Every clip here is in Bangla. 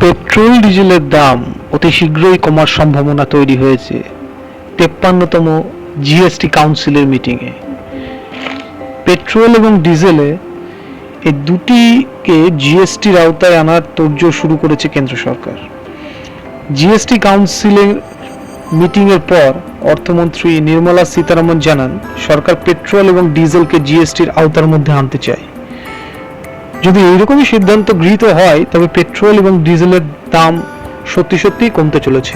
পেট্রোল ডিজেলের দাম অতি শীঘ্রই কমার সম্ভাবনা তৈরি হয়েছে। তেপ্পান্নতম জিএসটি কাউন্সিলের মিটিংয়ে। পেট্রোল এবং ডিজেলে এই দুটিকে জিএসটির আওতায় আনার তোড়জোড় শুরু করেছে কেন্দ্র সরকার। জিএসটি কাউন্সিলের মিটিংয়ের পর অর্থমন্ত্রী নির্মলা সীতারামন জানান, সরকার পেট্রোল এবং ডিজেলকে জিএসটির আওতার মধ্যে আনতে চায়। যদি এইরকমই সিদ্ধান্ত গৃহীত হয়, তবে পেট্রোল এবং ডিজেলের দাম সত্যি সত্যিই কমতে চলেছে।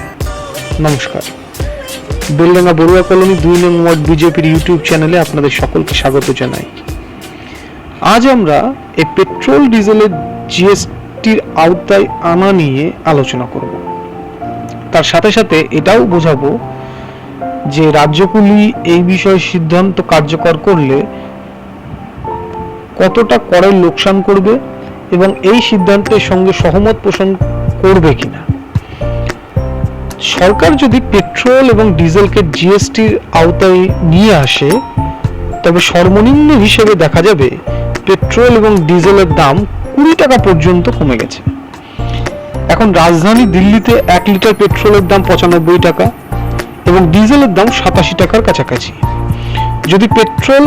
নমস্কার। বেলডাঙ্গা বড়ুয়া কলোনি দুই নং ওয়ার্ড বিজেপির ইউটিউব চ্যানেলে আপনাদের সকলকে স্বাগত জানাই। আজ আমরা এই পেট্রোল ডিজেলের জিএসটির আওতায় আনা নিয়ে আলোচনা করব। তার সাথে সাথে এটাও বোঝাবো যে রাজ্যগুলি এই বিষয়ে সিদ্ধান্ত কার্যকর করলে কতটা করের লোকসান করবে এবং এই সিদ্ধান্তের সঙ্গে সহমত পোষণ করবে কিনা? সরকার যদি পেট্রোল এবং ডিজেলকে জিএসটির আওতায় নিয়ে আসে, তবে সর্বনিম্ন হিসেবে দেখা যাবে পেট্রোল এবং ডিজেলের দাম কুড়ি টাকা পর্যন্ত কমে গেছে। এখন রাজধানী দিল্লিতে এক লিটার পেট্রোলের দাম পঁচানব্বই টাকা এবং ডিজেলের দাম সাতাশি টাকার কাছাকাছি। যদি পেট্রোল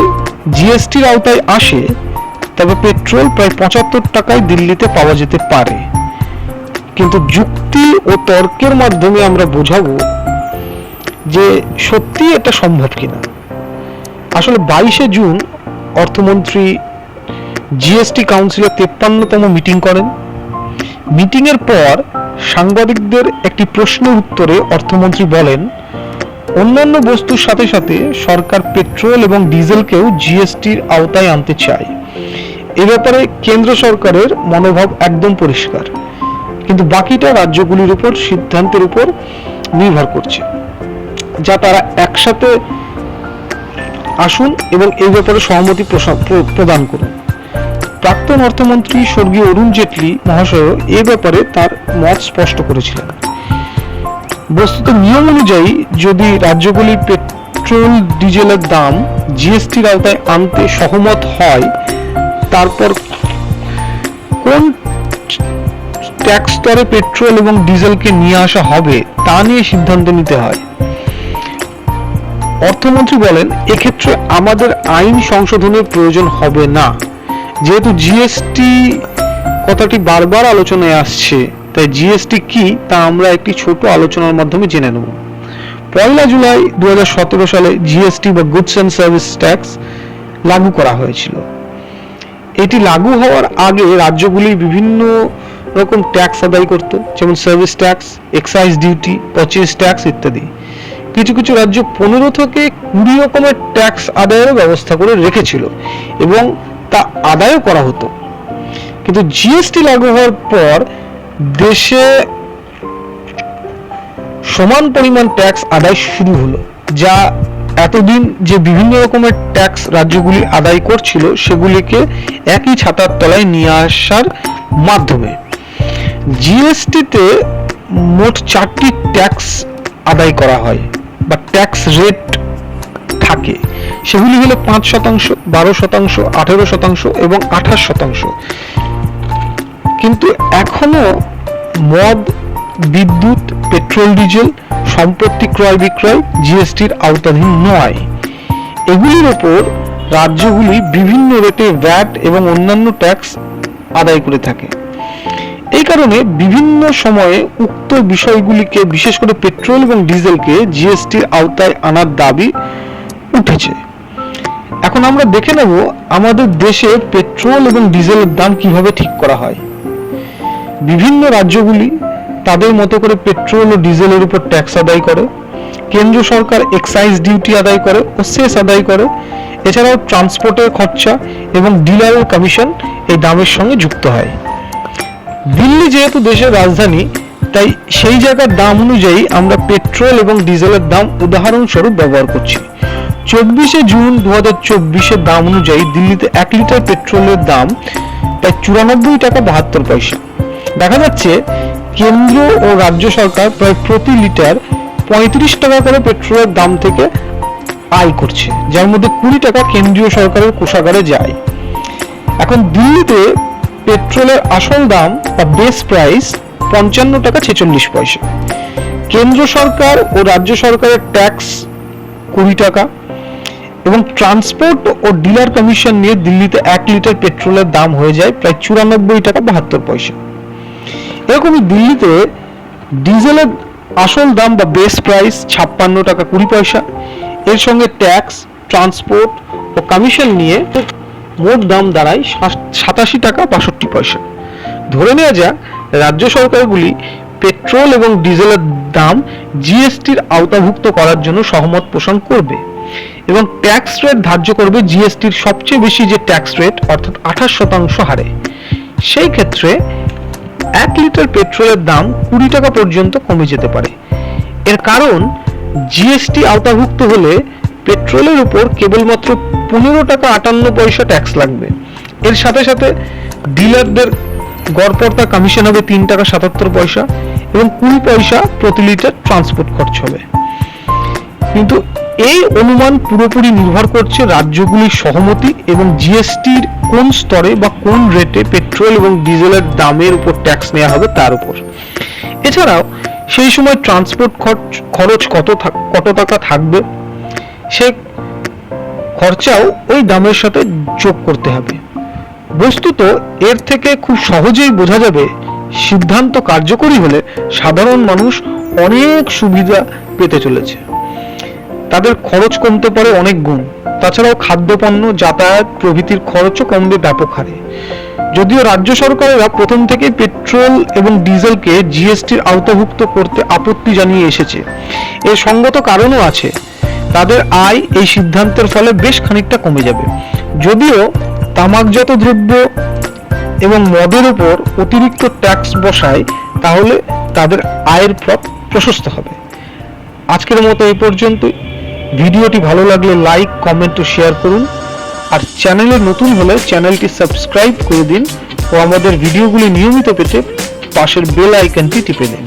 জিএসটির আওতায় আসে তবে পেট্রোল প্রায় পঁচাত্তর টাকায় দিল্লিতে পাওয়া যেতে পারে। কিন্তু যুক্তি ও তর্কের মাধ্যমে আমরা বোঝাবো যে সত্যি এটা সম্ভব কিনা। আসলে বাইশে জুন অর্থমন্ত্রী জিএসটি কাউন্সিলের তেপ্পান্নতম মিটিং করেন। মিটিংয়ের পর সাংবাদিকদের একটি প্রশ্নের উত্তরে অর্থমন্ত্রী বলেন, অন্যান্য বস্তুর সাথে সাথে সরকার পেট্রোল এবং ডিজেলকেও জিএসটির আওতায় আনতে চায়। এ ব্যাপারে কেন্দ্র সরকারের মনোভাব একদম পরিষ্কার। কিন্তু বাকিটা রাজ্যগুলির উপর, সিদ্ধান্তের উপর নির্ভর করছে। যা তারা একসাথে আসুন এবং এই ব্যাপারে সহমতি প্রদান করুন। প্রাক্তন অর্থমন্ত্রী স্বর্গীয় অরুণ জেটলি মহাশয় এ ব্যাপারে তার মত স্পষ্ট করেছিলেন। বস্তুত নিয়ম অনুযায়ী যদি রাজ্যগুলি পেট্রোল, ডিজেলের দাম জিএসটির আওতায় আনতে সহমত হয় তারপর কোন ট্যাক্স স্তরে পেট্রোল এবং ডিজেলকে নিয়ে আসা হবে, তা নিয়ে সিদ্ধান্ত নিতে হয়। অর্থমন্ত্রী বলেন, এক্ষেত্রে আমাদের আইন সংশোধনের প্রয়োজন হবে না। যেহেতু জিএসটি কথাটি বারবার আলোচনায় আসছে, তাই জিএসটি কি, তা আমরা একটি ছোট আলোচনার মাধ্যমে জেনে নেব। পয়লা জুলাই দু হাজার সতেরো সালে জিএসটি বা গুডস অ্যান্ড সার্ভিস ট্যাক্স লাগু করা হয়েছিল। এটি লাগু হওয়ার আগে রাজ্যগুলি বিভিন্ন রকম ট্যাক্স আদায় করত, যেমন service tax excise duty purchase tax ইত্যাদি। কিছু কিছু রাজ্য পনেরো থেকে কুড়ি রকমের ট্যাক্স আদায়ের ব্যবস্থা করে রেখেছিল এবং তা আদায়ও করা হতো। কিন্তু জিএসটি লাগু হওয়ার পর দেশে সমান পরিমাণ ট্যাক্স আদায় শুরু হলো, যা এতদিন যে বিভিন্ন রকমের ট্যাক্স রাজ্যগুলি আদায় করছিল, সেগুলিকে একই ছাতার তলায় নিয়ে আসার মাধ্যমে জিএসটিতে মোট চারটি ট্যাক্স আদায় করা হয় বা ট্যাক্স রেট থাকে। সেগুলি হলো পাঁচ শতাংশ, বারো শতাংশ, আঠেরো শতাংশ এবং আঠাশ শতাংশ। কিন্তু এখনও মদ, বিদ্যুৎ, পেট্রোল, ডিজেল সম্পত্তি ক্রয় বিক্রয় জিএসটির আওতাধীন নয়। এগুলির ওপর রাজ্যগুলি বিভিন্ন রেটে ভ্যাট এবং অন্যান্য ট্যাক্স আদায় করে থাকে। এই কারণে বিভিন্ন সময়ে উক্ত বিষয়গুলিকে, বিশেষ করে পেট্রোল এবং ডিজেলকে জিএসটির আওতায় আনার দাবি উঠেছে। এখন আমরা দেখে নেব আমাদের দেশে পেট্রোল এবং ডিজেলের দাম কীভাবে ঠিক করা হয়। বিভিন্ন রাজ্যগুলি তাদের মতো করে পেট্রোল ও ডিজেলের উপর ট্যাক্স আদায় করে। কেন্দ্র সরকার এক্সাইজ ডিউটি আদায় করে ও সেস আদায় করে। এছাড়াও ট্রান্সপোর্টের খরচা এবং ডিলারের কমিশন এই দামের সঙ্গে যুক্ত হয়। দিল্লি যেহেতু দেশের রাজধানী, তাই সেই জায়গার দাম অনুযায়ী আমরা পেট্রোল এবং ডিজেলের দাম উদাহরণস্বরূপ ব্যবহার করছি। চব্বিশে জুন দু হাজার চব্বিশের দাম অনুযায়ী দিল্লিতে এক লিটার পেট্রোলের দাম প্রায় চুরানব্বই টাকা বাহাত্তর পয়সা। দেখা যাচ্ছে কেন্দ্র ও রাজ্য সরকার প্রায় প্রতি লিটার পঁয়ত্রিশ টাকা করে পেট্রোলের দাম থেকে আয় করছে, যার মধ্যে কুড়ি টাকা কেন্দ্রীয় সরকারের কোষাগারে যায়। এখন দিল্লিতে পেট্রোলের আসল দাম বা বেস প্রাইস পঞ্চান্ন টাকা ছেচল্লিশ পয়সা। কেন্দ্র সরকার ও রাজ্য সরকারের ট্যাক্স কুড়ি টাকা এবং ট্রান্সপোর্ট ও ডিলার কমিশন নিয়ে দিল্লিতে এক লিটার পেট্রোলের দাম হয়ে যায় প্রায় চুরানব্বই টাকা বাহাত্তর পয়সা। এরকমই দিল্লিতে ডিজেলের আসল দাম বা বেস প্রাইস ছাপ্পান্ন টাকা কুড়ি পয়সা। এর সঙ্গে ট্যাক্স ট্রান্সপোর্ট ও কমিশন নিয়ে মোট দাম দাঁড়ায় সাতাশি টাকা বাষট্টি পয়সা। ধরে নেওয়া যাক, রাজ্য সরকারগুলি পেট্রোল এবং ডিজেলের দাম জিএসটির আওতাভুক্ত করার জন্য সহমত পোষণ করবে এবং ট্যাক্স রেট ধার্য করবে জিএসটির সবচেয়ে বেশি যে ট্যাক্স রেট অর্থাৎ আঠাশ শতাংশ হারে। সেই ক্ষেত্রে এক লিটার পেট্রোলের দাম কুড়ি টাকা পর্যন্ত কমে যেতে পারে। এর কারণ জিএসটি আওতাভুক্ত হলে পেট্রোলের উপর কেবলমাত্র পনেরো টাকা আটান্ন পয়সা ট্যাক্স লাগবে। এর সাথে সাথে ডিলারদের গড়পড়তা কমিশন হবে তিন টাকা সাতাত্তর পয়সা এবং কুড়ি পয়সা প্রতি লিটার ট্রান্সপোর্ট খরচ হবে। কিন্তু এই অনুমান পুরোপুরি নির্ভর করছে রাজ্যগুলির সহমতি এবং জিএসটির কোন স্তরে বা কোন রেটে পেট্রোল এবং ডিজেলের দামের উপর ট্যাক্স নেওয়া হবে তার উপর। এছাড়াও সেই সময় ট্রান্সপোর্ট খরচ খরচ কত কত টাকা থাকবে, সে খরচাও ওই দামের সাথে যোগ করতে হবে। বস্তুত এর থেকে খুব সহজেই বোঝা যাবে, সিদ্ধান্ত কার্যকরী হলে সাধারণ মানুষ অনেক সুবিধা পেতে চলেছে। তাদের খরচ কমতে পারে অনেক গুণ। তাছাড়াও খাদ্যপণ্য, যাতায়াত প্রভৃতির খরচও কমবে ব্যাপক হারে। যদিও রাজ্য সরকারেরা প্রথম থেকে পেট্রোল এবং ডিজেলকে জিএসটির আওতাভুক্ত করতে আপত্তি জানিয়ে এসেছে। এর সঙ্গত কারণও আছে। তাদের আয় এই সিদ্ধান্তের ফলে বেশ খানিকটা কমে যাবে। যদিও তামাকজাত দ্রব্য এবং মদের উপর অতিরিক্ত ট্যাক্স বসায়, তাহলে তাদের আয়ের পথ প্রশস্ত হবে। আজকের মতো এই পর্যন্তই। ভিডিওটি ভালো লাগলে লাইক, কমেন্ট ও শেয়ার করুন। আর চ্যানেলে নতুন হলে চ্যানেলটি সাবস্ক্রাইব করে দিন ও আমাদের ভিডিওগুলি নিয়মিত পেতে পাশের বেল আইকনটি টিপে দিন।